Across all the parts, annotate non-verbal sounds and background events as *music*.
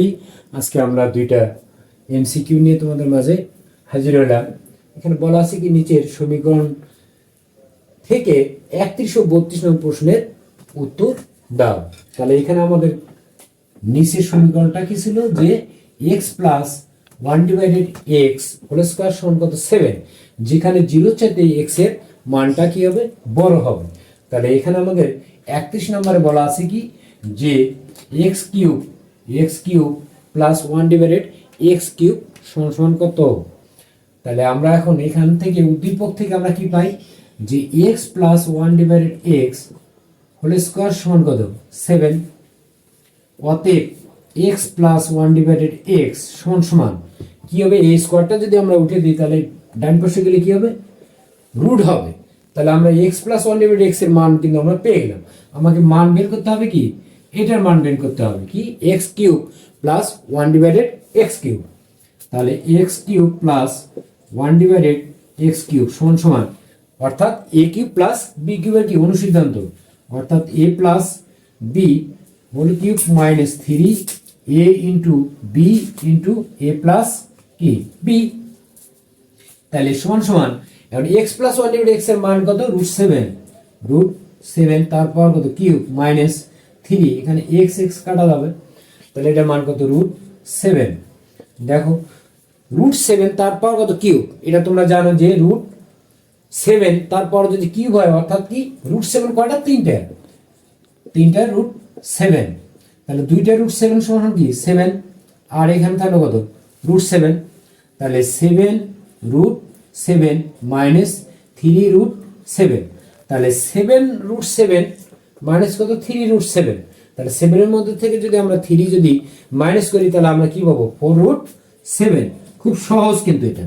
এই আজকে আমরা দুইটা এমসিকিউ নিয়ে তোমাদের মাঝে হাজির হলাম। এখানে বলা আছে কি, নিচের সমীকরণ থেকে একত্রিশ বত্রিশ নম্বর প্রশ্নের উত্তর দাও। তাহলে এখানে আমাদের নিচের সমীকরণটা কি ছিল? যে X plus one divided X whole square সমান কত? সেভেন যেখানে জিরো চাইতে এক্সের মানটা কি হবে? বড় হবে। তাহলে এখানে আমাদের একত্রিশ নম্বরে বলা আছে কি? যে X cube X cube plus one divided X cube সমান সমান কত? তাহলে আমরা এখন এখান থেকে উদ্দীপক থেকে আমরা কি পাই? যে X plus one divided X whole square সমান কত? সেভেন অতএব X plus one divided X সমান সমান। কি হবে? এই স্কোয়ারটা যদি আমরা উঠে দিই, তাহলে ডান পাশে গেলে কি হবে? রুট হবে। তাহলে আমরা এক্স প্লাস ওয়ান ডিভাইড এক্সের মান কিন্তু আমরা পেয়ে গেলাম। আমাকে মান বের করতে হবে কি? এটার মান বের করতে হবে কি? X cube plus one divided X cube. তাহলে X cube plus one divided X cube সমান সমান, অর্থাৎ এ কিউব প্লাস বি কিউবের কি অনুসিদ্ধান্ত? অর্থাৎ a plus b whole cube minus three a into b into a plus কি b তাহলে সমান সমান, এখন এক্স প্লাস ওয়ান ডিভাইড এক্সের মান কত? রুট সেভেন রুট সেভেন তারপর কত? কিউব মাইনাস থ্রি, এখানে এক্স এক্স কাটা যাবে। তাহলে এটার মান কত? রুট সেভেন দেখো রুট সেভেন তারপর কত? কিউব এটা তোমরা জানো যে রুট সেভেন তারপর যদি কিউব হয়, অর্থাৎ কি? রুট সেভেন কয়টা? তিনটা। তিনটা রুট সেভেন তাহলে দুইটা রুট সেভেন সমান কি? সেভেন আর এখানে থাকল কত? রুট সেভেন তাহলে seven root seven minus three root seven তাহলে সেভেন রুট সেভেন মাইনাস কত? থ্রি রুট সেভেন তাহলে সেভেনের মধ্যে থেকে যদি আমরা থ্রি যদি মাইনাস করি, তাহলে আমরা কি পাবো? ফোর রুট সেভেন খুব সহজ কিন্তু এটা।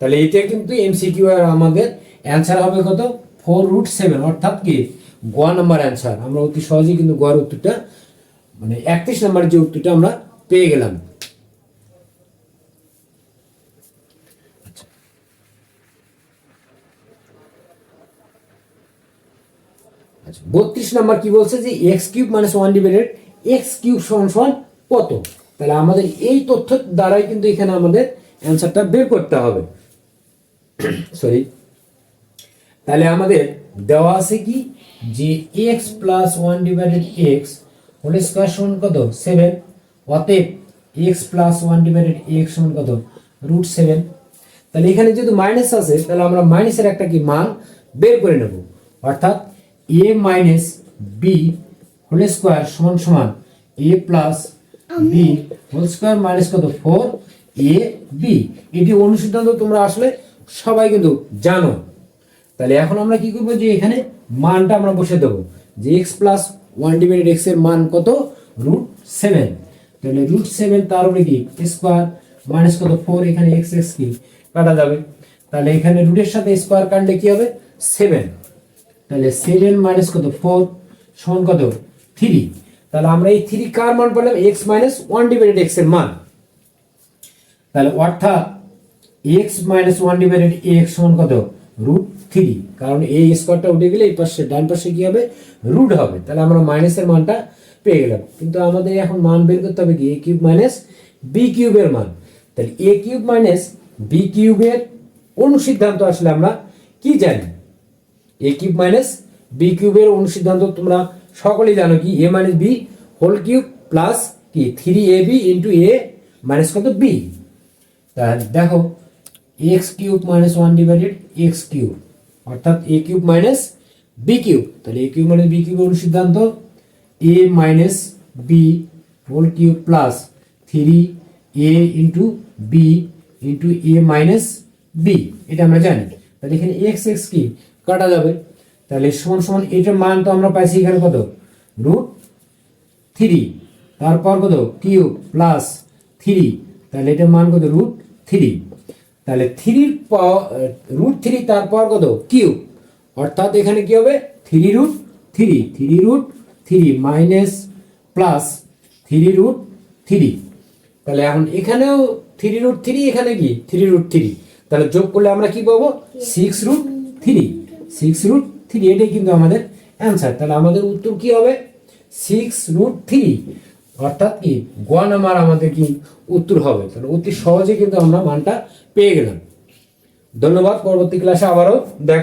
তাহলে এটা কিন্তু এমসিকিউ আর আমাদের অ্যান্সার হবে কত? ফোর রুট সেভেন অর্থাৎ কি? গ নাম্বার অ্যান্সার আমরা অতি সহজেই কিন্তু গড় উত্তরটা মানে একত্রিশ নাম্বার যে উত্তরটা আমরা পেয়ে গেলাম। আচ্ছা বত্রিশ নাম্বার কি বলছে যে x cube minus one divided x cube সমান সমান কত? তাহলে আমাদের এই তথ্য দ্বারাই কিন্তু এখানে আমাদের অ্যান্সারটা বের করতে হবে। *coughs* সরি তাহলে আমাদের দেওয়া আছে কি? যে x plus one divided x whole square সমান কত? সেভেন অতএব x plus one divided x সমান কত? রুট সেভেন তাহলে এখানে যেহেতু মাইনাস আছে, তাহলে আমরা মাইনাসের একটা কি মান বের করে নেব। অর্থাৎ a minus b whole square সমান সমান a plus b whole square minus কত? ফোর এ বি এটি অনুসিদ্ধান্ত তোমরা আসলে সবাই কিন্তু জানো। তাহলে এখন আমরা কি করব? যে এখানে মানটা আমরা বসে দেবো। যে এক্স প্লাস ওয়ান ডিভাইডেড এক্সের মান কত? রুট সেভেন তাহলে রুট সেভেন তার উপরে কি? স্কোয়ার মাইনাস কত? ফোর এখানে এক্স এক্স কি? কাটা যাবে। তাহলে এখানে রুটের সাথে স্কোয়ার কাটলে কি হবে? সেভেন তাহলে সেভেন মাইনাস কত? ফোর সমান কত? থ্রি তাহলে আমরা এই থ্রি কার মান পেলাম? এক্স মাইনাস ওয়ান ডিভাইডেড এক্সের মান। তাহলে অর্থাৎ x minus one divided x সমান কত? রুট থ্রি কারণ এই স্কোয়ারটা উঠে গেলে এই পাশে, ডান পাশে কি হবে? রুট হবে। তাহলে আমরা মাইনাসের মানটা পেয়ে গেলাম। কিন্তু আমাদের এখন মান বের করতে হবে কি? এ কিউব মাইনাস বি কিউবের মান। তাহলে এ কিউব মাইনাস বি কিউবের অনুসিদ্ধান্ত আসলে আমরা কি জানি? এ কিউব মাইনাস বি কিউবের অনুসিদ্ধান্ত তোমরা সকলেই জানো কি? A minus b whole cube plus কি? Three a b into a minus কত? বি তাহলে দেখো x cube minus one divided x cube অর্থাৎ a cube minus b cube তাহলে এ কিউব মাইনাস বি কিউবের অনুসিদ্ধান্ত a minus b whole cube plus three a into b into a minus b এটা আমরা জানি। তাহলে এখানে এক্স এক্স কি? কাটা যাবে। তাহলে সমান সমান এটার মান তো আমরা পাইছি এখানে কত? রুট থ্রি তারপর কত? কিউব প্লাস থ্রি তাহলে এটার মান কত? রুট থ্রি তাহলে থ্রির রুট থ্রি তারপর কত? কিউব অর্থাৎ এখানে কি হবে? Three root three three root three minus plus three root three তাহলে এখন এখানেও থ্রি রুট থ্রি এখানে কি? থ্রি রুট থ্রি তাহলে যোগ করলে আমরা কি পাবো? Six root three six root three এটাই কিন্তু আমাদের অ্যান্সার তাহলে আমাদের উত্তর কি হবে? সিক্স রুট থ্রি অর্থাৎ কি? গ নাম্বার আমাদের কি উত্তর হবে? তাহলে অতি সহজে কিন্তু আমরা মানটা পেয়ে গেলাম। ধন্যবাদ, পরবর্তী ক্লাসে আবারও দেখা